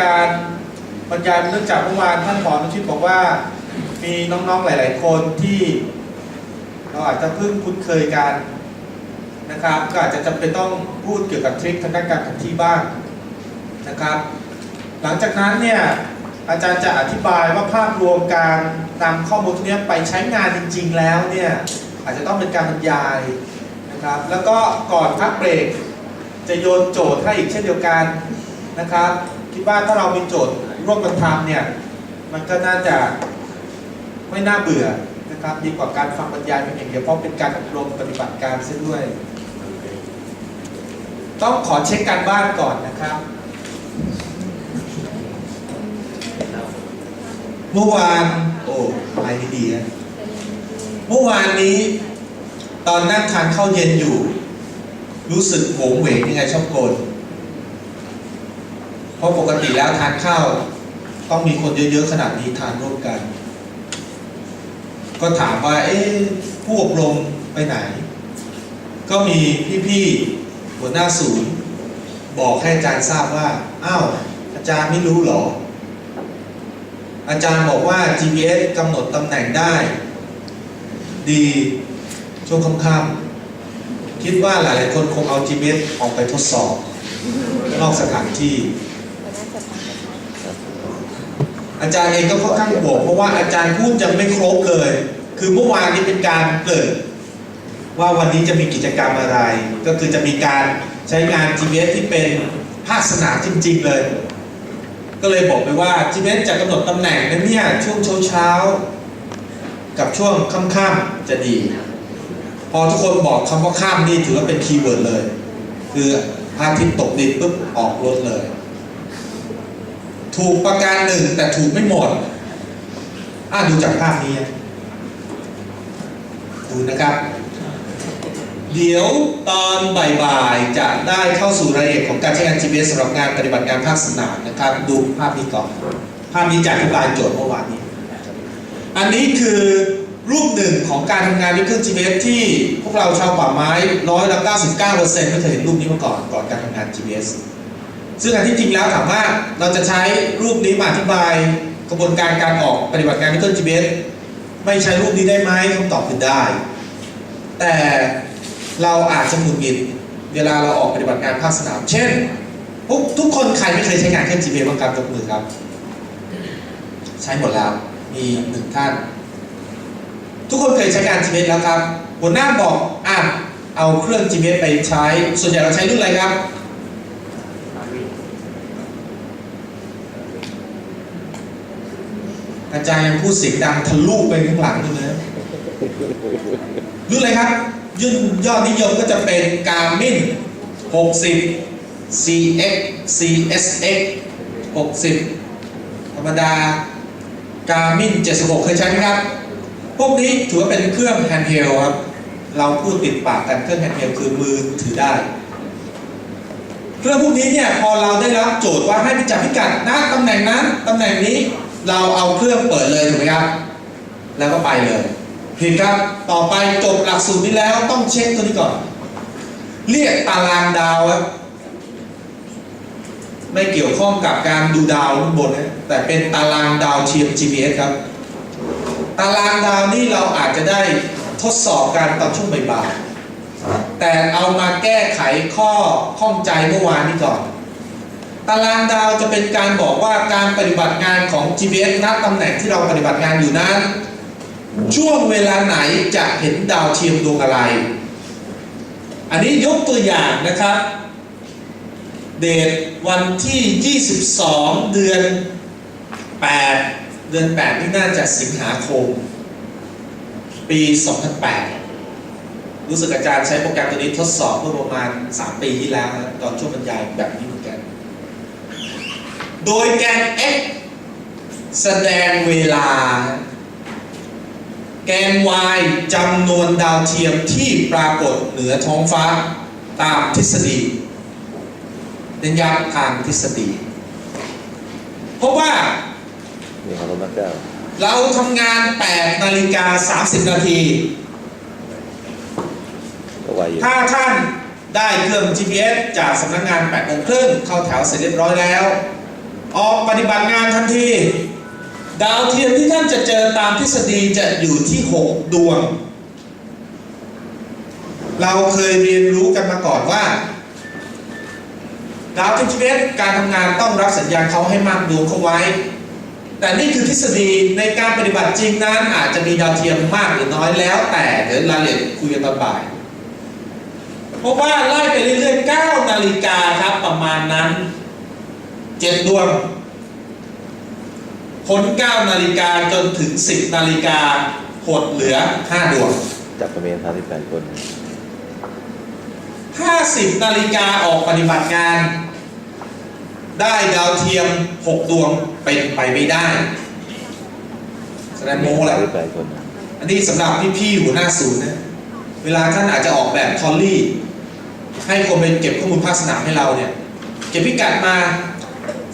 การบรรยายเนื่องจากเมื่อวานท่านผอนุชิตบอกว่า มีน้องๆหลาย ๆ คนที่เราอาจจะเพิ่งคุ้นเคยกันนะครับ ก็อาจจะจำเป็นต้องพูดเกี่ยวกับทริคทางด้านการแผนที่บ้างนะครับ หลังจากนั้นเนี่ยอาจารย์จะอธิบายว่าภาพรวมการนำข้อมูลทุกนี้ไปใช้งานจริง ๆ แล้วเนี่ยอาจจะต้องเป็นการบรรยายนะครับ แล้วก็ก่อนพักเบรกจะโยนโจทย์ให้อีกเช่นเดียวกันนะครับ คิดว่าถ้าเรามีโจทย์ร่วมกันทำเนี่ย มันก็น่าจะไม่น่าเบื่อนะครับดีกว่าการฟังบรรยายเพียงอย่างเดียวเพราะเป็นการอบรมปฏิบัติการเส้นด้วย ต้องขอเช็คการบ้านก่อนนะครับ เมื่อวานโอ้ไปดีๆนะเมื่อวานนี้ ตอนนั่งทานข้าวเย็นอยู่ รู้สึกโหงเหวงยังไงชอบโกน เพราะปกติแล้วทานข้าวต้องมีคนเยอะๆขนาดนี้ทานร่วมกัน ก็ถามว่า เอ๊ะผู้อบรมไปไหน ก็มีพี่ๆหัวหน้าศูนย์ บอกให้อาจารย์ทราบว่า อ้าวอาจารย์ไม่รู้หรอ อาจารย์บอกว่า GPS กำหนดตำแหน่งได้ ดีช่วงค่ำๆคิดว่าหลายๆคนคงเอา GPS ออกไปทดสอบ นอกสถานที่ อาจารย์เองก็ค่อนข้างบวกเพราะว่าอาจารย์พูดยังไม่ครบเลย คือเมื่อวานนี้เป็นการเกิด ว่าวันนี้จะมีกิจกรรมอะไร ก็คือจะมีการใช้งาน GPS ที่เป็นภาคสนามจริง ๆ เลย ก็เลยบอกไปว่า GPS จะกำหนดตำแหน่งนั้นเนี่ยช่วงเช้าๆกับช่วงค่ำๆจะดี พอทุกคนบอกคำว่าข้ามนี่ถือว่าเป็นคีย์เวิร์ดเลย คือพระอาทิตย์ตกดินปุ๊บออกรถเลย ถูกประการหนึ่งแต่ถูกไม่หมดอ่าดูจากภาพนี้ดูนะครับ เดี๋ยวตอนบ่ายๆ จะได้เข้าสู่รายละเอียดของการใช้งาน GPS สำหรับงานปฏิบัติการภาคสนามนะครับ ดูภาพนี้ก่อน ภาพนี้จะอธิบายโจทย์เมื่อวานนี้ อันนี้คือรูปหนึ่งของการทำงานด้วยเครื่อง GPS ที่พวกเราชาวป่าไม้ร้อยละ99%ไม่เคยเห็นรูปนี้มาก่อนก่อนการทำงาน GPS ซึ่งอันที่จริงแล้วถามว่าเราจะใช้รูปนี้มาอธิบายกระบวนการการออกปฏิบัติการด้วยเครื่อง GPS ไม่ใช้รูปนี้ได้ไหมคำตอบคือได้ แต่เราอาจจะหงุดหงิดเวลาเราออกปฏิบัติการภาคสนาม เช่นทุกทุกคนใครไม่เคยใช้งานเครื่อง GPS บ้างครับยกมือครับ ใช้หมดแล้ว มีหนึ่งท่าน ทุกคนเคยใช้งาน GPS แล้วครับหัวหน้าบอกอะเอาเครื่อง GPS ไปใช้ ส่วนใหญ่เราใช้รุ่นอะไรครับ อาจารย์ยังพูดเสียงดังทะลุไปข้างหลังเลยนะรุ่นอะไรครับยุ่นยอดนิยมก็จะเป็น Garmin 60 CX CSX 60 ธรรมดา Garmin 76 เคยใช้ไหมครับ พวกนี้ถือว่าเป็นเครื่องแฮนด์เฮลครับ เราพูดติดปากกันเครื่องแฮนด์เฮลคือมือถือได้ เครื่องพวกนี้เนี่ยพอเราได้รับโจทย์ว่าให้ไปจับพิกัดนะตำแหน่งนั้นตำแหน่งนี้ เราเอาเครื่องเปิดเลยถูกไหมครับ แล้วก็ไปเลยผิดครับ ต่อไปจบหลักสูตรนี้แล้วต้องเช็คตัวนี้ก่อน เรียกตารางดาวครับ ไม่เกี่ยวข้องกับการดูดาวข้างบนนะแต่เป็นตารางดาวเทียม GPS ครับ ตารางดาวนี่เราอาจจะได้ทดสอบการตอนช่วงบ่ายๆแต่เอามาแก้ไขข้อข้องใจเมื่อวานนี้ก่อน ตารางดาวจะเป็นการบอกว่าการปฏิบัติงานของ GPS ณตำแหน่งที่เราปฏิบัติงานอยู่นั้น ช่วงเวลาไหนจะเห็นดาวเทียมดวงอะไร อันนี้ยกตัวอย่างนะครับ เดทวันที่ 22 เดือน 8 เดือน 8 นี่น่าจะสิงหาคม ปี 2008รู้สึกอาจารย์ใช้โปรแกรมตัวนี้ทดสอบเมื่อประมาณ 3 ปีที่แล้ว ตอนช่วงบรรยายแบบนี้ โดยแกน x แสดงเวลา แกน y จำนวนดาวเทียมที่ปรากฏเหนือท้องฟ้าตามทฤษฎีเน้นย้ำทางทฤษฎี เพราะว่าเราทำงาน 8 นาฬิกา 30 นาทีถ้าท่านได้เครื่อง GPS จากสำนักงาน8โมงครึ่งเข้าแถวเสร็จเรียบร้อยแล้ว ออกปฏิบัติงานทันที ดาวเทียมที่ท่านจะเจอตามทฤษฎีจะอยู่ที่ 6 ดวง เราเคยเรียนรู้กันมาก่อนว่า ดาวเทียมชีวิตการทำงานต้องรับสัญญาณเขาให้มากดวงเขาไว้ แต่นี่คือทฤษฎีในการปฏิบัติจริงนั้นอาจจะมีดาวเทียมมากหรือน้อยแล้ว แต่เดี๋ยวรายละเอียดคุยกันตอนบ่ายเพราะว่าไล่ไปเรื่อยๆ9นาฬิกาครับประมาณนั้น 7ดวงพ้น9นาฬิกาจนถึง10นาฬิกาหดเหลือ5ดวง จับกระเมนสามสิบแปดคน50นาฬิกาออกปฏิบัติงาน ได้ดาวเทียม6ดวงเป็นไปไม่ได้ แสดงโม้แหสาละมสิบแปดคนอันนี้สำหรับพี่ๆหัวหน้าศูนย์นะ เวลาท่านอาจจะออกแบบทอลลี่ ให้คนไปเก็บข้อมูลภาคสนามให้เราเนี่ย เก็บพิกัดมา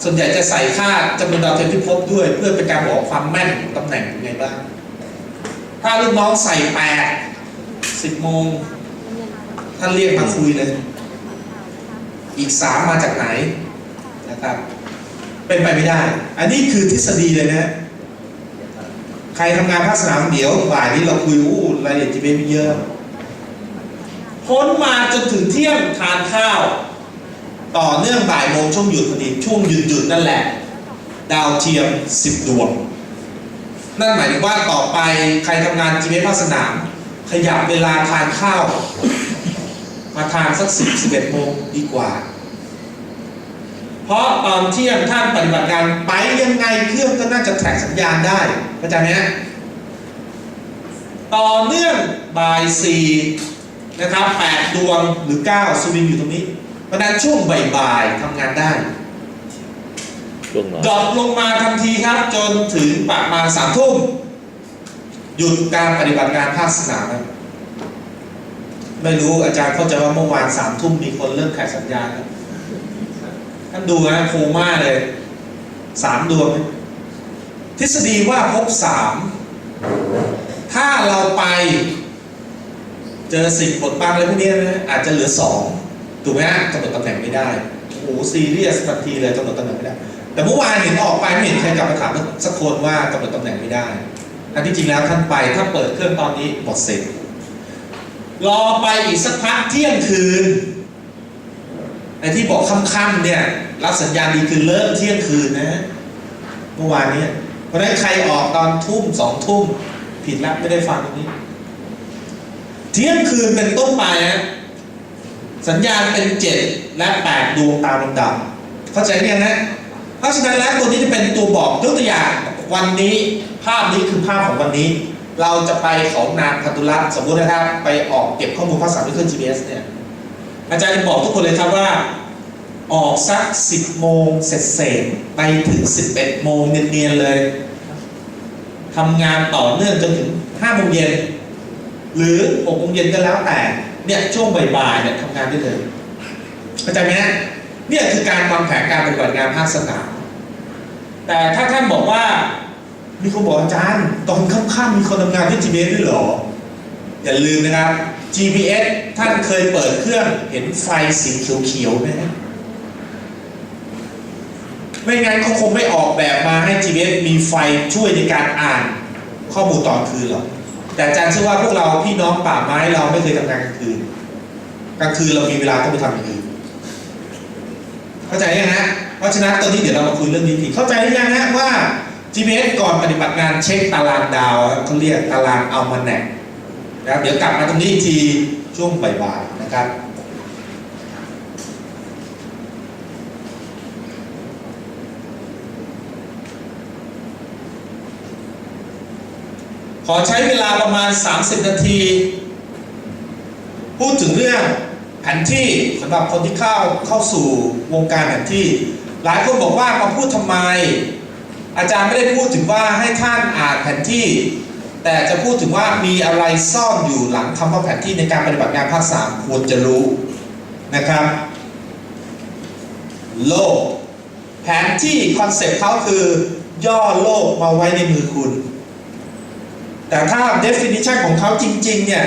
ส่วนใหญ่จะใส่ค่าจำนวนดาวเทียมที่พบด้วย เพื่อเป็นการบอกความแม่นของตำแหน่งเป็นไงบ้าง ถ้าลูกน้องใส่แปดสิบโมงท่านเรียกมาคุยเลย อีกสามมาจากไหนนะครับ เป็นไปไม่ได้ อันนี้คือทฤษฎีเลยนะ ใครทำงานภาคสนามเดี๋ยวบ่ายนี้เราคุยอู้รายละเอียดจะเป็นเยอะพ้นมาจนถึงเที่ยงทานข้าว ต่อเนื่องบ่ายโมงช่วงหยุดพอดีช่วงหยุดหยุดนั่นแหละ ดาวเทียม 10 ดวง นั่นหมายถึงว่าต่อไปใครทำงาน GPS ภาคสนาม ขยับเวลาทานข้าว มาทานสัก 10 11โมงดีกว่า เพราะตอนเที่ยงท่านปฏิบัติการไปยังไงเครื่องก็น่าจะแทร็กสัญญาณได้เข้าใจไหมฮะต่อเนื่องบ่ายสี่นะครับแปดดวงหรือเก้าสวิงอยู่ตรงนี้ ราะฉะนั้นช่วงบ่ายๆทำงานได้ ช่วงนอนดรอปลงมาทันทีครับ จนถึงประมาณสามทุ่มหยุดการปฏิบัติงานภาคสนามครับไม่รู้อาจารย์เข้าใจว่าเมื่อวานสามทุ่มมีคนเริ่มขายสัญญาณแล้วท่านดูนะโคม่าเลยสามดวง ทฤษฎีว่าพบสามถ้าเราไป เจอสิ่งบดบังอะไรพวกนี้นะอาจจะเหลือสอง ถูกไหมฮะกำหนดตำแหน่งไม่ได้โอ้ซีเรียสทันทีเลยกำหนดตำแหน่งไม่ได้ แต่เมื่อวานเห็นออกไปไม่เห็นใครกลับมาถามสักคนว่ากำหนดตำแหน่งไม่ได้อันที่จริงแล้วท่านไปถ้าเปิดเครื่องตอนนี้หมดเสร็จรอไปอีกสักพักเที่ยงคืนไอ้ที่บอกค่ำๆเนี่ย รับสัญญาณดีคือเริ่มเที่ยงคืนนะ เมื่อวานเนี้เพราะฉะนั้นใครออกตอนทุ่มสองทุ่ม ผิดแล้วไม่ได้ฟังตรงนี้ เที่ยงคืนเป็นต้นไปนะ สัญญาณเป็นเจ็ดและแปดดวงตามลำดับ เข้าใจเนี่ยงนะ เพราะฉะนั้นแล้วตัวนี้จะเป็นตัวบอกยกตัวอย่างวันนี้ภาพนี้คือภาพของวันนี้ เราจะไปเขานางพันธุรัตน์สมมุตินะครับ ไปออกเก็บข้อมูลภาษาด้วยเครื่อง GPS เนี่ย อาจารย์จะบอกทุกคนเลยครับว่า ออกสัก 10 โมงเสร็จเสร็จไปถึง 11 โมงเนียนๆเลยทำงานต่อเนื่องจนถึง5โมงเย็นหรือ6โมงเย็นก็แล้วแต่ เนี่ยช่วงบ่ายๆเนี่ยทำงานได้เลยเข้าใจไหมฮะเนี่ยคือการวางแผนการปฏิบัติงานภาคสนามแต่ถ้าท่านบอกว่ามีคนบอกอาจารย์ตอนค่ำๆมีคนทำงานที่ GPS ด้วยหรอ อย่าลืมนะครับ GPS ท่านเคยเปิดเครื่องเห็นไฟสีเขียวๆไหมไม่งั้นเขาคงไม่ออกแบบมาให้ GPS มีไฟช่วยในการอ่านข้อมูลตอนคืนหรอก แต่อาจารย์เชื่อว่าพวกเราพี่น้องป่าไม้เราไม่เคยทำงานกลางคืนกลางคืนเรามีเวลาต้องไปทำอย่างอื่นเข้าใจยังฮะเพราะฉะนั้นตอนนี้เดี๋ยวเรามาคุยเรื่องนี้ทีเข้าใจหรือยังฮะว่า GPS ก่อนปฏิบัติงานเช็คตารางดาวเขาเรียกตารางอัลมาแนกนะครับเดี๋ยวกลับมาตรงนี้อีกทีช่วงบ่ายๆนะครับ ขอใช้เวลาประมาณ 30 นาที พูดถึงเรื่องแผนที่สำหรับคนที่เข้าเข้าสู่วงการแผนที่ หลายคนบอกว่ามาพูดทำไม อาจารย์ไม่ได้พูดถึงว่าให้ท่านอ่านแผนที่ แต่จะพูดถึงว่ามีอะไรซ่อนอยู่หลังคำว่าแผนที่ในการปฏิบัติงานภาคสามควรจะรู้นะครับ โลก แผนที่คอนเซ็ปต์เขาคือย่อโลกมาไว้ในมือคุณ แต่ถ้า definition ของเขาจริงๆเนี่ย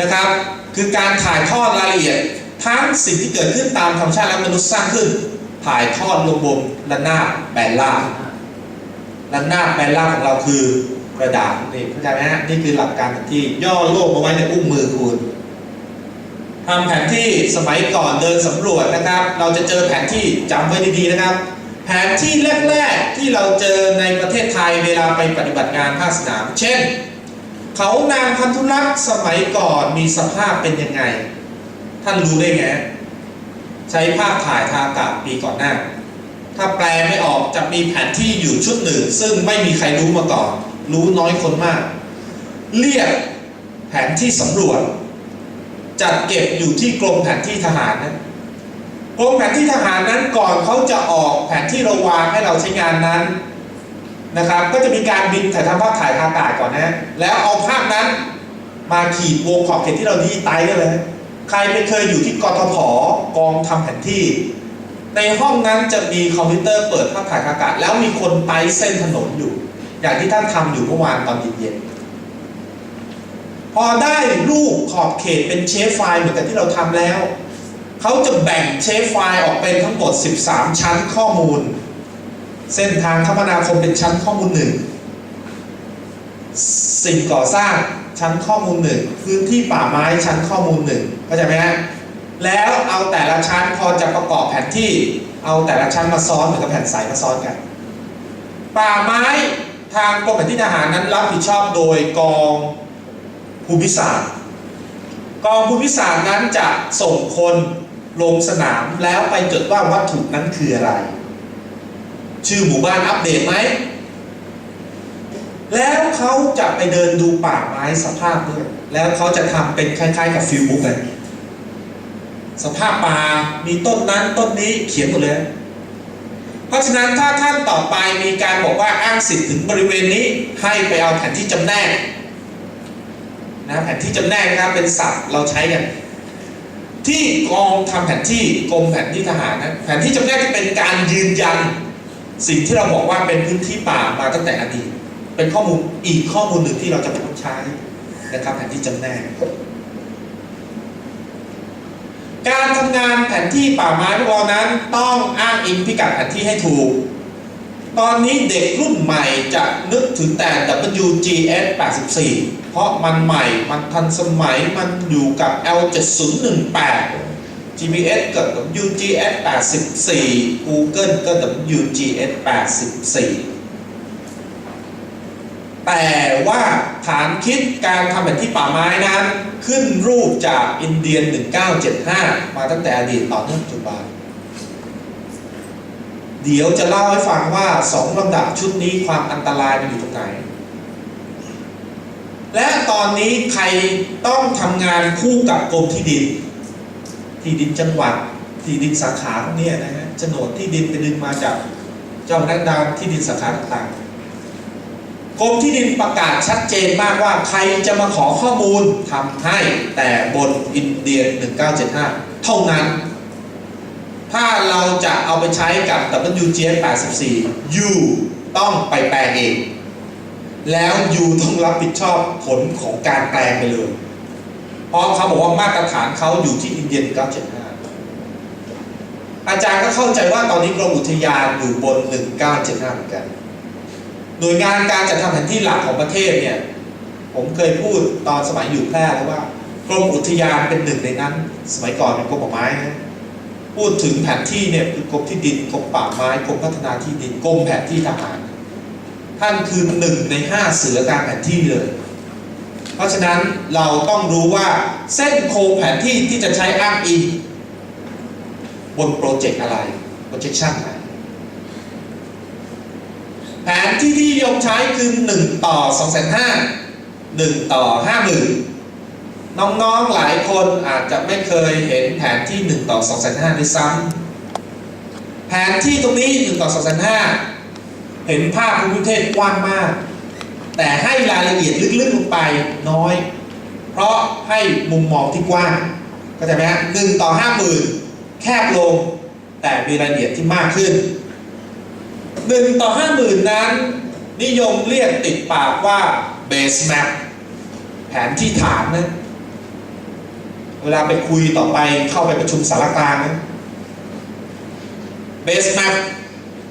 นะครับ คือการถ่ายทอดรายละเอียด ทั้งสิ่งที่เกิดขึ้นตามธรรมชาติและมนุษย์สร้างขึ้น ถ่ายทอดลงบนระนาบแบนล่างระนาบแบนล่างของเราคือกระดาษนี่เข้าใจไหมฮะนี่คือหลักการแผนที่ย่อโลกมาไว้ในอุ้งมือคุณทำแผนที่สมัยก่อนเดินสำรวจนะครับ เราจะเจอแผนที่จำไว้ดีๆนะครับ แผนที่แรก ๆ ที่เราเจอในประเทศไทยเวลาไปปฏิบัติงานภาคสนาม เช่น เขานางพันธุรักษ์สมัยก่อนมีสภาพเป็นยังไง ท่านรู้ได้ไง ใช้ภาพถ่ายทางอากาศปีก่อนหน้า ถ้าแปลไม่ออกจะมีแผนที่อยู่ชุดหนึ่ง ซึ่งไม่มีใครรู้มาก่อน รู้น้อยคนมาก เรียกแผนที่สำรวจจัดเก็บอยู่ที่กรมแผนที่ทหารนะ กรมแผนที่ทหารนั้นก่อนเขาจะออกแผนที่เราวางให้เราใช้งานนั้นนะครับ ก็จะมีการบินถ่ายทำภาพถ่ายทางอากาศก่อนนะแล้วเอาภาพนั้นมาขีดวงขอบเขตที่เราดีไตได้เลย ใครไปเคยอยู่ที่กทพกองทำแผนที่ ในห้องนั้นจะมีคอมพิวเตอร์เปิดภาพถ่ายทางอากาศ แล้วมีคนไตเส้นถนนอยู่ อย่างที่ท่านทำอยู่เมื่อวานตอนเย็นๆพอได้รูปขอบเขตเป็นเชฟไฟล์เหมือนกับที่เราทำแล้ว เขาจะแบ่งเชฟไฟล์ออกเป็นทั้งหมด 13 ชั้นข้อมูล เส้นทางคมนาคมเป็นชั้นข้อมูลหนึ่งสิ่งก่อสร้างชั้นข้อมูลหนึ่งพื้นที่ป่าไม้ชั้นข้อมูลหนึ่งเข้าใจไหมฮะแล้วเอาแต่ละชั้นพอจะประกอบแผนที่ เอาแต่ละชั้นมาซ้อนเหมือนกับแผ่นใสมาซ้อนกัน ป่าไม้ทางกรมแผนที่ทหารนั้นรับผิดชอบโดยกองภูมิศาสตร์ กองภูมิศาสตร์นั้นจะส่งคน ลงสนามแล้วไปจดว่าวัตถุนั้นคืออะไร ชื่อหมู่บ้านอัปเดตไหม แล้วเขาจะไปเดินดูป่าไม้สภาพด้วย แล้วเขาจะทำเป็นคล้าย ๆ กับฟิลบุ๊กเลยสภาพป่ามีต้นนั้นต้นนี้เขียนหมดเลย เพราะฉะนั้นถ้าท่านต่อไปมีการบอกว่าอ้างสิทธิ์ถึงบริเวณนี้ให้ไปเอาแผนที่จำแนกนะแผนที่จำแนกนะครับเป็นศัพท์เราใช้กัน ที่กองทำแผนที่กรมแผนที่ทหารนะแผนที่จำแนกจะเป็นการยืนยัน สิ่งที่เราบอกว่าเป็นพื้นที่ป่ามาตั้งแต่อดีตเป็นข้อมูลอีกข้อมูลหนึ่งที่เราจะต้องใช้นะครับแผนที่จำแนก การทำงานแผนที่ป่าไม้พวกเรานั้นต้องอ้างอิงพิกัดแผนที่ให้ถูก ตอนนี้เด็กรุ่นใหม่จะนึกถึงแต่ WGS 84 เพราะมันใหม่ มันทันสมัย มันอยู่กับ L7018 GPS ก็ WGS 84 Google ก็ WGS 84 แต่ว่าฐานคิดการทำแผนที่ป่าไม้นั้น ขึ้นรูปจากอินเดีย 1975 มาตั้งแต่อดีตต่อเนื่องปัจจุบัน เดี๋ยวจะเล่าให้ฟังว่าสองลำดับชุดนี้ความอันตรายมันอยู่ตรงไหน และตอนนี้ใครต้องทำงานคู่กับกรมที่ดิน ที่ดินจังหวัด ที่ดินสาขาพวกเนี้ยนะฮะโฉนดที่ดินไปดึงมาจากเจ้าพนักงานที่ดินสาขาต่างๆกรมที่ดินประกาศชัดเจนมากว่าใครจะมาขอข้อมูลทำให้แต่บนอินเดีย1975 เท่านั้น ถ้าเราจะเอาไปใช้กับ WGS 84 U ต้องไปแปลงเอง แล้ว U ต้องรับผิดชอบผลของการแปลงไปเลย เพราะเขาบอกว่ามาตรฐานเขาอยู่ที่อินเดีย1975 อาจารย์ก็เข้าใจว่าตอนนี้กรมอุทยานอยู่บน 1975 เหมือนกัน หน่วยงานการจัดทำแผนที่หลักของประเทศเนี่ย ผมเคยพูดตอนสมัยอยู่แพร่แล้วว่ากรมอุทยานเป็นหนึ่งในนั้น สมัยก่อนเป็นกรมป่าไม้นะ พูดถึงแผนที่เนี่ยคือกรมที่ดินกรมป่าไม้กรมพัฒนาที่ดินกรมแผนที่ทหาร ท่านคือหนึ่งในห้าเสือการแผนที่เลย เพราะฉะนั้นเราต้องรู้ว่าเส้นโครงแผนที่ที่จะใช้อ้างอิงบนโปรเจกต์อะไร projection ไหนแผนที่ที่ยมใช้คือ 1 ต่อ 2 5 0 0 0 1 ต่อ 50,000 น้องๆหลายคนอาจจะไม่เคยเห็นแผนที่ 1 ต่อ 2 5 0 0ด้วยซ้ำแผนที่ตรงนี้ 1 ต่อ 2 5 0 0เห็นภาพภูมิประเทศกว้างมาก แต่ให้รายละเอียดลึกๆลงไปน้อย เพราะให้มุมมองที่กว้างเข้าใจไหมฮะหนึ่งต่อห้าหมื่นแคบลง แต่มีรายละเอียดที่มากขึ้นหนึ่งต่อห้าหมื่นนั้น นิยมเรียกติดปากว่า base map แผนที่ฐานนะ เวลาไปคุยต่อไปเข้าไปประชุมสารกลางนะเบสแมป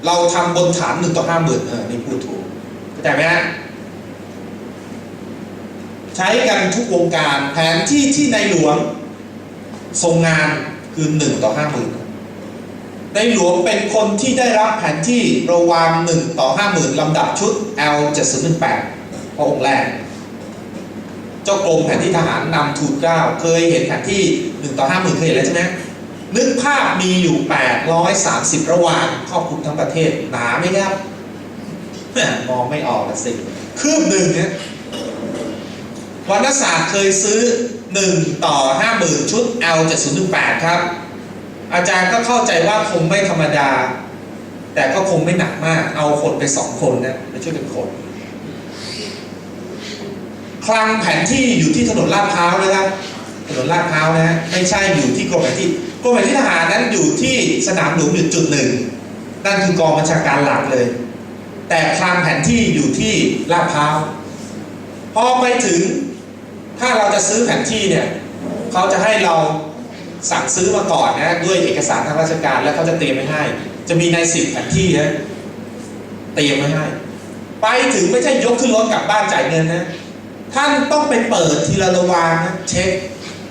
เราทำบนฐานหนึ่งต่อห้าหมื่นเออนี่พูดถูกเข้าใจไหมฮะใช้กันทุกวงการแผนที่ที่ในหลวงทรงงานคือหนึ่งต่อห้าหมื่นในหลวงเป็นคนที่ได้รับแผนที่ระวางหนึ่งต่อห้าหมื่นลำดับชุด L 7 0 1 8พระองค์แรก เจ้ากรมแผนที่ทหารนำทูลเก้าเคยเห็นแผนที่หนึ่งต่อห้าหมื่นเคยเห็นแล้วใช่ไหมนึกภาพมีอยู่ 830 ระหว่างครอบคลุมทั้งประเทศหนาไหมครับมองไม่ออกละสิคืบหนึ่งเนี่ยวรรณศาสตร์เคยซื้อ 1 ต่อ 50,000 ชุด L 7 0 8ครับ อาจารย์ก็เข้าใจว่าคงไม่ธรรมดา แต่ก็คงไม่หนักมาก เอาคนไปสองคนนะไปช่วยกันขน คลังแผนที่อยู่ที่ถนนลาดพร้าวนะครับถนนลาดพร้าวนะฮะไม่ใช่อยู่ที่กรมแผนที่กรมแผนที่ทหารนั้นอยู่ที่สนามหลวงอยู่จุดหนึ่งนั่นคือกองบัญชาการหลักเลย แต่คลังแผนที่อยู่ที่ลาดพร้าวพอไปถึงถ้าเราจะซื้อแผนที่เนี่ยเขาจะให้เราสั่งซื้อมาก่อนนะด้วยเอกสารทางราชการแล้วเขาจะเตรียมไว้ให้ จะมีนายสิบแผนที่นะเตรียมไว้ให้ ไปถึงไม่ใช่ยกขึ้นรถกลับบ้านจ่ายเงินนะ ท่านต้องไปเปิดทีละระวางนะเช็ค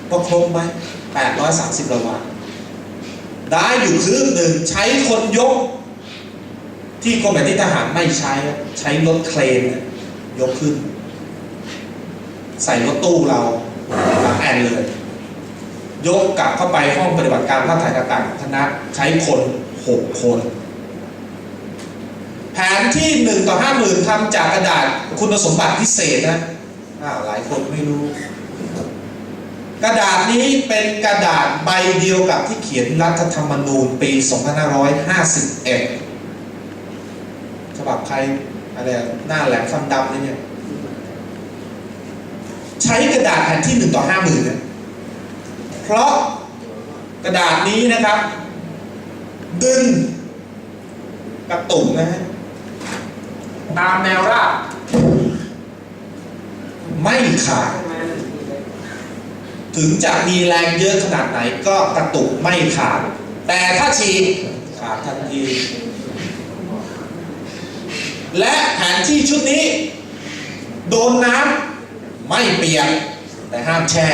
ว่าครบไหม830ระวางได้อยู่คืบหนึ่งใช้คนยก ที่กรมแผนที่ทหารไม่ใช้ ใช้รถเครนยกขึ้น ใส่รถตู้เราหลังแอนเลย ยกกลับเข้าไปห้องปฏิบัติการภาคถ่ายต่างๆคณะใช้คน6คน แผนที่1ต่อ50,000ทำจากกระดาษคุณสมบัติพิเศษนะ้าวหลายคนไม่รู้ กระดาษนี้เป็นกระดาษใบเดียวกับที่เขียนรัฐธรรมนูญปี 2551 ฉบับใครอะไรหน้าแหลมฟันดำเนี่ยใช้กระดาษแผ่นที่1ต่อ50,000นเพราะกระดาษนี้นะครับ ดึงกระตุกนะฮะตามแนวราบ ไม่ขาด ถึงจะมีแรงเยอะขนาดไหนก็กระตุกไม่ขาด แต่ถ้าฉีกขาดทันที และแผนที่ชุดนี้ โดนน้ำไม่เปียกแต่ห้ามแช่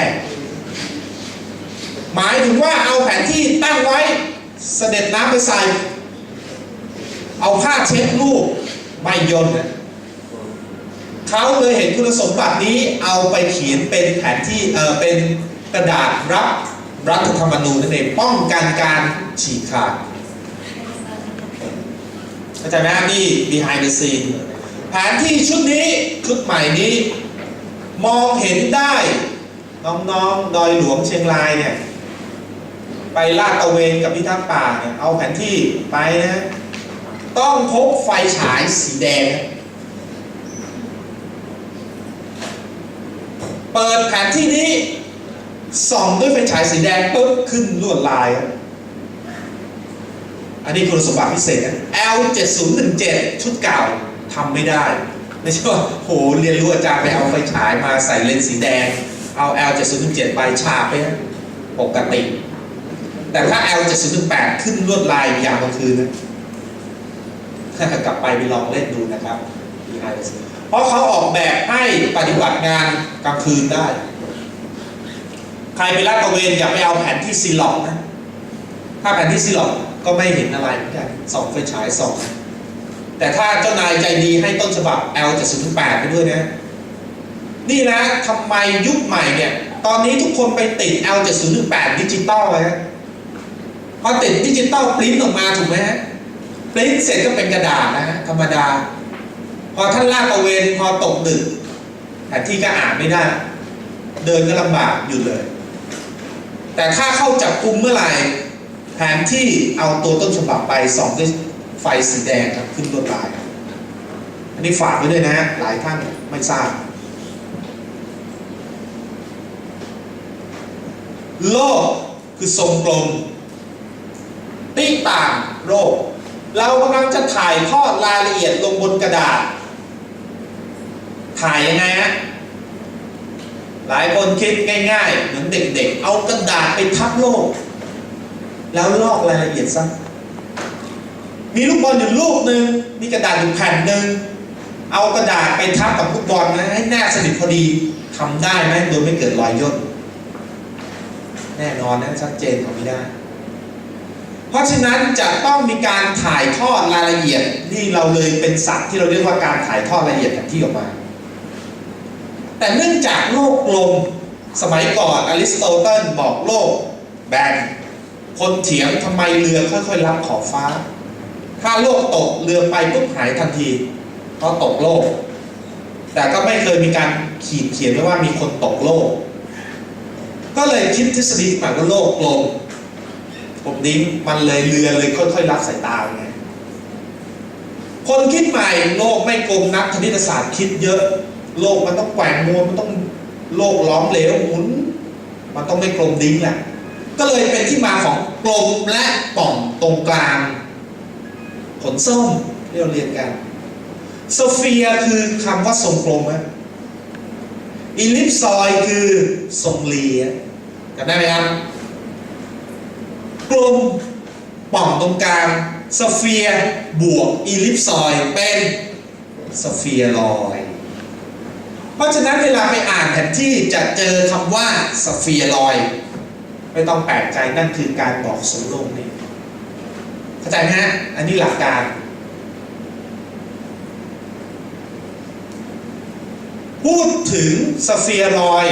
หมายถึงว่าเอาแผนที่ตั้งไว้เสด็จน้ำไปใส่ เอาผ้าเช็ดลูกไม่ยนต์ เขาเลยเห็นคุณสมบัตินี้เอาไปเขียนเป็นแผนที่เออเป็นกระดาษรับรัฐธรรมนูญนั่นเองป้องกันการฉีกขาดเข้าใจไหมครับนี่ behind the scene แผนที่ชุดนี้ชุดใหม่นี้ มองเห็นได้ น้องๆ ดอยหลวงเชียงรายเนี่ยไปลาดตะเวนกับพิทักษ์ป่าเนี่ยเอาแผนที่ไปนะ ต้องพกไฟฉายสีแดง เปิดแผนที่นี้ส่องด้วยไฟฉายสีแดงปุ๊บขึ้นลวดลาย อันนี้คุณสมบัติพิเศษ L 7 0 1 7 ชุดเก่าทำไม่ได้ไม่ใช่ว่าโหเรียนรู้อาจารย์ไปเอาไฟฉายมาใส่เลนส์สีแดง เอา L 7 0 1 7 ไปฉาบไปปกติ แต่ถ้า L 7 0 1 8 ขึ้นลวดลายยามกลางคืนนะกลับไปไปลองเล่นดูนะครับ เพราะเขาออกแบบให้ปฏิบัติงานกลางคืนได้ ใครไปลาดตระเวนอย่าไปเอาแผนที่ซีล็อกนะ ถ้าแผนที่ซีล็อกก็ไม่เห็นอะไรเหมือนกันส่องไฟฉายส่อง แต่ถ้าเจ้านายใจดีให้ต้นฉบับ L 7 0 8 ไปด้วยนะ นี่นะทำไมยุคใหม่เนี่ย ตอนนี้ทุกคนไปติด L 7 0 8 ดิจิตอลเลยฮะพอติดดิจิตอลปริ้นออกมาถูกไหมฮะปริ้นเสร็จก็เป็นกระดาษนะฮะธรรมดา พอท่านลากตระเวนพอตกดึกแผนที่ก็อ่านไม่ได้ เดินก็ลำบากอยู่เลย แต่ถ้าเข้าจับกลุ่มเมื่อไหร่แผนที่เอาตัวต้นฉบับไปสองด้วยไฟสีแดงครับขึ้นลวดลาย อันนี้ฝากไว้ด้วยนะฮะหลายท่านไม่ทราบ โลกคือทรงกลมติ๊กต่างโรคเรากำลังจะถ่ายทอดรายละเอียดลงบนกระดาษ ถ่ายยังไงฮะหลายคนคิดง่าย ๆ เหมือนเด็กๆ เอากระดาษไปทับโลก แล้วลอกรายละเอียดซะมีลูกบอลอยู่ลูกหนึ่งมีกระดาษอยู่แผ่นหนึ่งเอากระดาษไปทับกับลูกบอลนะให้แนบสนิทพอดีทำได้ไหมโดยไม่เกิดรอยย่นแน่นอนนะชัดเจนทำไม่ได้ เพราะฉะนั้นจะต้องมีการถ่ายทอดรายละเอียดนี่เราเลยเป็นศัพท์ที่เราเรียกว่าการถ่ายทอดรายละเอียดแผนที่ออกมา แต่เนื่องจากโลกกลมสมัยก่อนอริสโตเติลบอกโลกแบนคนเถียงทำไมเรือค่อยๆรับขอบฟ้า ถ้าโลกตกเรือไปปุ๊บหายทันทีเพราะตกโลก แต่ก็ไม่เคยมีการขีดเขียนไว้ว่ามีคนตกโลก ก็เลยคิดทฤษฎีใหม่ว่าโลกกลมผมนี้งมันเลยเรือเลยค่อยๆรับสายตาไงคนคิดใหม่โลกไม่กลมนักคณิตศาสตร์คิดเยอะ โลกมันต้องแกว่งม้วนมันต้องโลกล้อมเหลวหมุน มันต้องไม่กลมดิ้งแหละก็เลยเป็นที่มาของกลมและป่องตรงกลางผลส้มที่เราเรียนกันโซเฟียคือคำว่าทรงกลมอะอิลิปซอยคือทรงเลียจำได้ไหมครับกลมป่องตรงกลางสเฟียบวกอิลิปซอยเป็นสเฟียรอย ราะฉะนั้นเวลาไปอ่านแผนที่จะเจอคำว่าสเฟียรอย ไม่ต้องแปลกใจนั่นคือการบอกสมลงนี่เข้าใจไหมฮะอันนี้หลักการ พูดถึงสเฟียรอย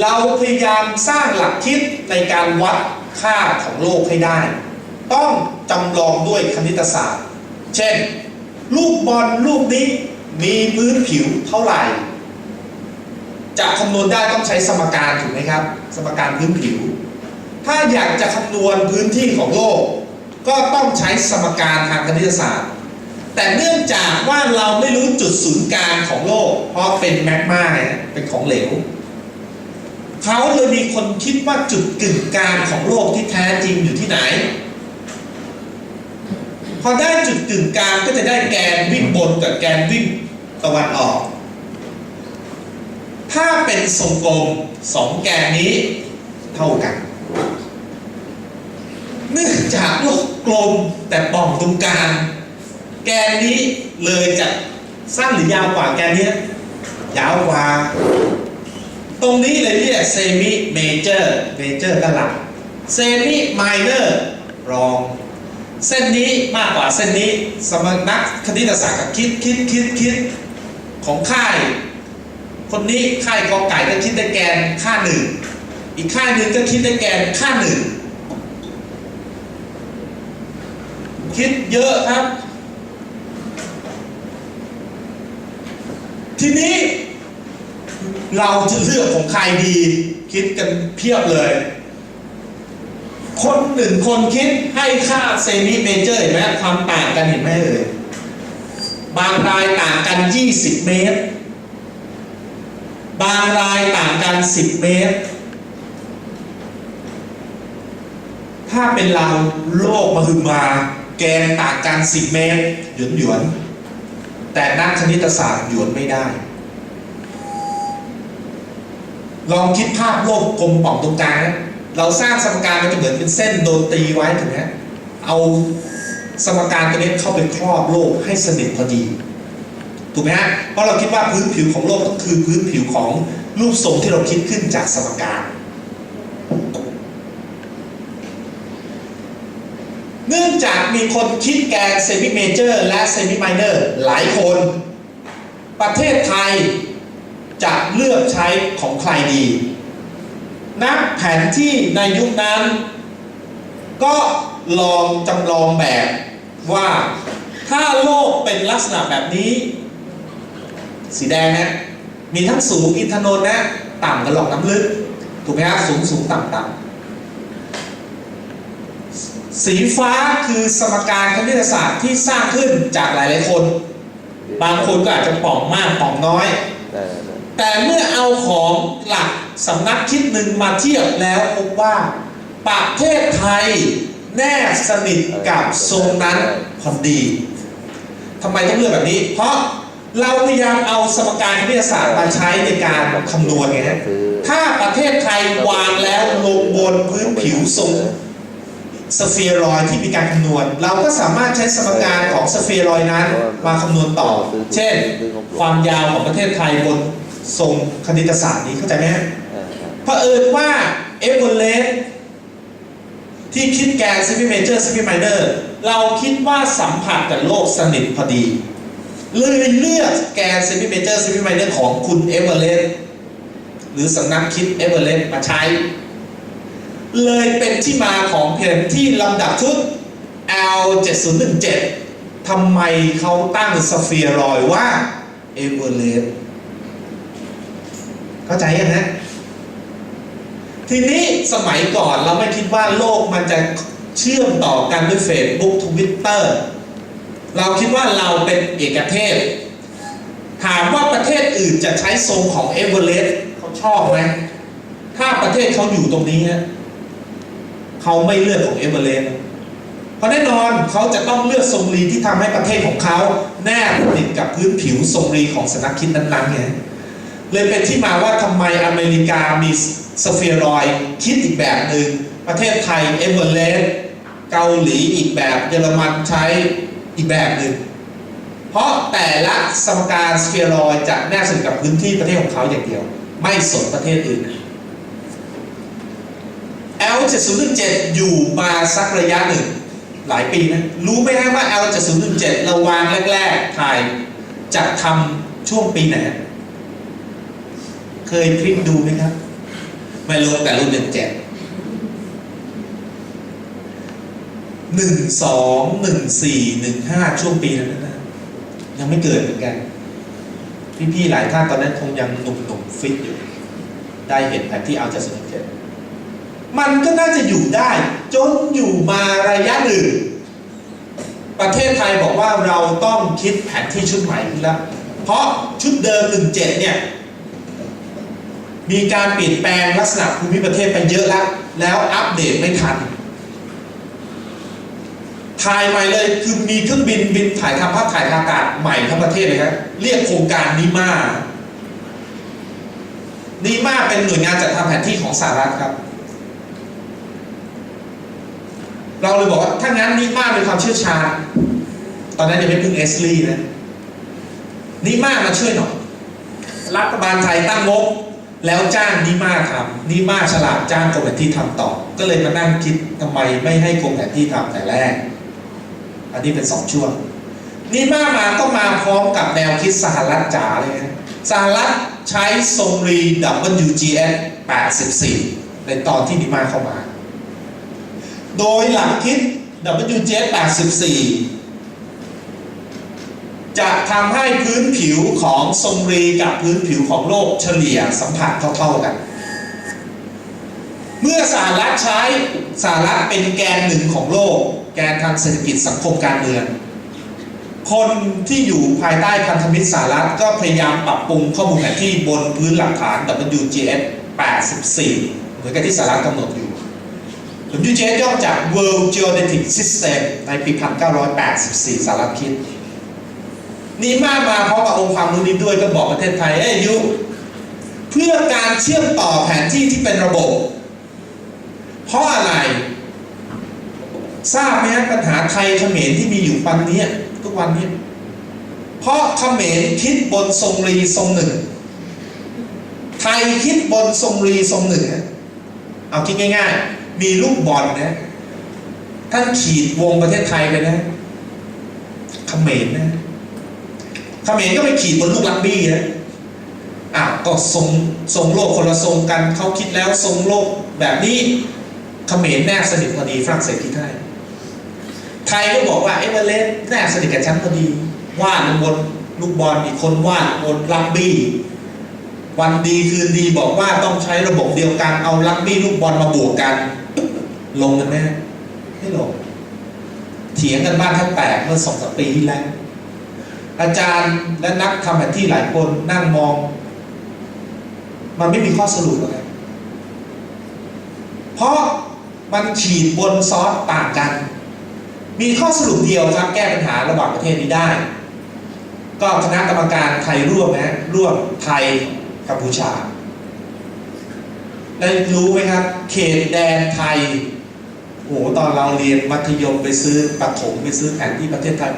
เราพยายามสร้างหลักคิดในการวัดค่าของโลกให้ได้ ต้องจำลองด้วยคณิตศาสตร์ เช่น ลูกบอลลูกนี้มีพื้นผิวเท่าไหร่ จะคำนวณได้ต้องใช้สมการถูกไหมครับ สมการพื้นผิว ถ้าอยากจะคำนวณพื้นที่ของโลก ก็ต้องใช้สมการทางคณิตศาสตร์ แต่เนื่องจากว่าเราไม่รู้จุดศูนย์กลางของโลก เพราะเป็นแมกมาเป็นของเหลวเขาเลยมีคนคิดว่าจุดกึ่งกลางของโลกที่แท้จริงอยู่ที่ไหน พอได้จุดกึ่งกลางก็จะได้แกนวิ่งบนกับแกนวิ่งตะวันออก ถ้าเป็นทรงกลมสองแกนนี้เท่ากัน เนื่องจากโลกกลมแต่ป่องตรงกลางแกนนี้เลยจะสั้นหรือยาวกว่าแกนนี้ยาวกว่า ตรงนี้เลยเรียกเซมิเมเจอร์เมเจอร์ก็หลักเซมิไมเนอร์รอง เส้นนี้มากกว่าเส้นนี้ สมนักคณิตศาสตร์ก็คิดคิดคิดคิดของค่าย คนนี้ค่ายกอไก่ก็คิดได้แกนค่าหนึ่งอีกค่ายหนึ่งก็คิดได้แกนค่าหนึ่งคิดเยอะครับ ทีนี้เราจะเลือกของใครดี คิดกันเพียบเลย คนหนึ่งคนคิดให้ค่าเซมิเมเจอร์เห็นไหมความต่างกันเห็นไหมเลยบางรายต่างกัน 20 เมตร บางรายต่างกัน 10 เมตร ถ้าเป็นเราโลกมาหึมา แกนต่างกัน 10 เมตร หยวนหยวน แต่นักคณิตศาสตร์หยวนไม่ได้ ลองคิดภาพโลกกลมป่องตรงกลางนะเราสร้างสมการมันจะเหมือนเป็นเส้นโดนตีไว้ถูกไหมเอาสมการตัวนี้เข้าไปครอบโลกให้สนิทพอดี ถูกไหมฮะเพราะเราคิดว่าพื้นผิวของโลกก็คือพื้นผิวของรูปทรงที่เราคิดขึ้นจากสมการเนื่องจากมีคนคิดแกนเซมิเมเจอร์และเซมิไมเนอร์หลายคน ประเทศไทยจะเลือกใช้ของใครดีนักแผนที่ในยุคนั้น ก็ลองจำลองแบบว่าถ้าโลกเป็นลักษณะแบบนี้ สีแดงนะมีทั้งสูงอินทนนท์นะต่ำกับหลอกน้ำลึก ถูกไหมครับสูงสูงต่ำต่ำสีฟ้าคือสมการคณิตศาสตร์ที่สร้างขึ้นจากหลายๆคน บางคนก็อาจจะป่องมากป่องน้อย แต่เมื่อเอาของหลักสำนักคิดหนึ่งมาเทียบแล้วพบว่าประเทศไทยแนบสนิทกับทรงนั้นพอดีทำไมต้องเลือกแบบนี้ เพราะ เราพยายามเอาสมการคณิตศาสตร์มาใช้ในการคำนวณไงฮะคือถ้าประเทศไทยวางแล้วลงบนพื้นผิวทรงสเฟียรอยด์ที่มีการคำนวณ เราก็สามารถใช้สมการของสเฟียรอยด์นั้นมาคำนวณต่อ เช่น ความยาวของประเทศไทยบนทรงคณิตศาสตร์นี้เข้าใจไหมฮะอ่าครับเผอิญว่าเอเวอเรสต์ที่คิดแกนซิฟิเมเจอร์ซิฟิไมเนอร์เราคิดว่าสัมผัสกับโลกสนิทพอดี เลยเลือกแกนเซิฟิเมเจอร์เซิฟิไมเนอร์ของคุณเอเวอเรสต์หรือสำนักคิดเอเวอเรสต์มาใช้ เลยเป็นที่มาของเพนที่ลำดับชุด L 7017 ทำไมเขาตั้งสเฟียรอยว่าเอเวอเรสต์เข้าใจยังฮะทีนี้สมัยก่อนเราไม่คิดว่าโลกมันจะเชื่อมต่อกันด้วย Facebook Twitter เร เราคิดว่าเราเป็นเอกเทศ ถามว่าประเทศอื่นจะใช้ทรงของเอเวอเรสต์เขาชอบไหมถ้าประเทศเขาอยู่ตรงนี้ฮะเขาไม่เลือกของเอเวอเรสต์เพราะแน่นอนเขาจะต้องเลือกทรงรีที่ทำให้ประเทศของเขาแนบติดกับพื้นผิวทรงรีของสนักคิดนั้นๆไงเลยเป็นที่มาว่าทำไมอเมริกามีสเฟียรอยคิดอีกแบบหนึ่งประเทศไทยเอเวอเรสต์เกาหลีอีกแบบเยอรมันใช้ อีกแบบหนึ่งเพราะแต่ละสมการสเฟียรอยจะแนบสนิทกับพื้นที่ประเทศของเขาอย่างเดียว ไม่สนประเทศอื่น L 707อยู่มาสักระยะหนึ่ง หลายปีนะรู้ไหมว่า L 707เราวางแรกๆถ่ายจะทำช่วงปีไหนเคยพลิกดูไหมครับ ไม่รู้แต่รุ่นหนึ่งเจ็ด หนึ่งสองหนึ่งสี่หนึ่งห้าช่วงปีนั้นนะยังไม่เกิดเหมือนกัน พี่ๆหลายท่านตอนนั้นคงยังหนุ่มๆฟิตอยู่ ได้เห็นแผนที่เอาจะสนุกเจ็ดมันก็น่าจะอยู่ได้ จนอยู่มาระยะหนึ่ง ประเทศไทยบอกว่าเราต้องคิดแผนที่ชุดใหม่ขึ้นแล้วเพราะชุดเดิม17เนี่ยมีการเปลี่ยนแปลงลักษณะภูมิประเทศไปเยอะแล้ว แล้วอัปเดตไม่ทัน ถ่ายใหม่เลยคือมีเครื่องบินบินถ่ายทำภาพถ่ายทางอากาศใหม่ทั้งประเทศเลยครับเรียกโครงการนิมานิมาเป็นหน่วยงานจัดทำแผนที่ของสหรัฐครับ เราเลยบอกว่าถ้างั้นนิมามีความเชี่ยวชาญตอนนั้นยังไม่พึ่งเอสลีนะนิมามาช่วยหน่อยรัฐบาลไทยตั้งงบแล้วจ้างนิมาทำนิมาฉลาดจ้างกรมแผนที่ทำต่อ ก็เลยมานั่งคิดทำไมไม่ให้กรมแผนที่ทำแต่แรก อันนี้เป็นสองช่วงนิมามาก็มาพร้อมกับแนวคิดสหรัฐจ๋าเลยนะสหรัฐใช้ทรงรี WGS 84 ในตอนที่นิมาเข้ามา โดยหลักคิด WGS 84 จะทำให้พื้นผิวของทรงรีกับพื้นผิวของโลกเฉลี่ยสัมผัสเท่าๆกัน เมื่อสหรัฐใช้สหรัฐเป็นแกนหนึ่งของโลก แกนทางเศรษฐกิจสังคมการเมือง คนที่อยู่ภายใต้พันธมิตรสหรัฐก็พยายามปรับปรุงข้อมูลแผนที่บนพื้นหลักฐาน WGS 84 เหมือนกับที่สหรัฐกำหนดอยู่ WGS ย่อมาจาก World Geodetic System ในปี 1984 สหรัฐคิดนี่มามาพร้อมกับองค์ความรู้นี้ด้วยก็บอกประเทศไทย เอ้ยยุ เพื่อการเชื่อมต่อแผนที่ที่เป็นระบบ เพราะอะไร ทราบไหมฮะปัญหาไทยเขมรที่มีอยู่ปันนี้ทุกวันนี้ เพราะเขมรคิดบนทรงรีทรงหนึ่ง ไทยคิดบนทรงรีทรงหนึ่งเอาคิดง่าย ๆ มีลูกบอลนะท่านขีดวงประเทศไทยไปนะเขมรนะเขมรก็ไปขีดบนลูกลักบี้นะอ้าวก็ทรงทรงโลกคนละทรงกันเขาคิดแล้วทรงโลกแบบนี้เขมรแนบสนิทพอดีฝรั่งเศสคิดให้ ไทยก็บอกว่าเอเวอเรสต์แนบสนิทกับฉันพอดีว่าดลงบนลูกบอลอีกคนว่าดบนลักบี้วันดีคืนดีบอกว่าต้องใช้ระบบเดียวกันเอาลักบี้ลูกบอลมาบวกกัน ลงกันไหมไม่ลงเถียงกันบ้านแทบแตกเมื่อสองสามปีที่แล้วอาจารย์และนักทำแผนที่หลายคนนั่งมอง มันไม่มีข้อสรุปอะไรเพราะมันฉีดบนซอสต่างกัน มีข้อสรุปเดียวครับแก้ปัญหาระหว่างประเทศนี้ได้ ก็คณะกรรมการไทยร่วมนะร่วมไทยกัมพูชาได้รู้ไหมครับ เขตแดนไทยโอ้โหตอนเราเรียนมัธยมไปซื้อประถมไปซื้อแผนที่ประเทศไทย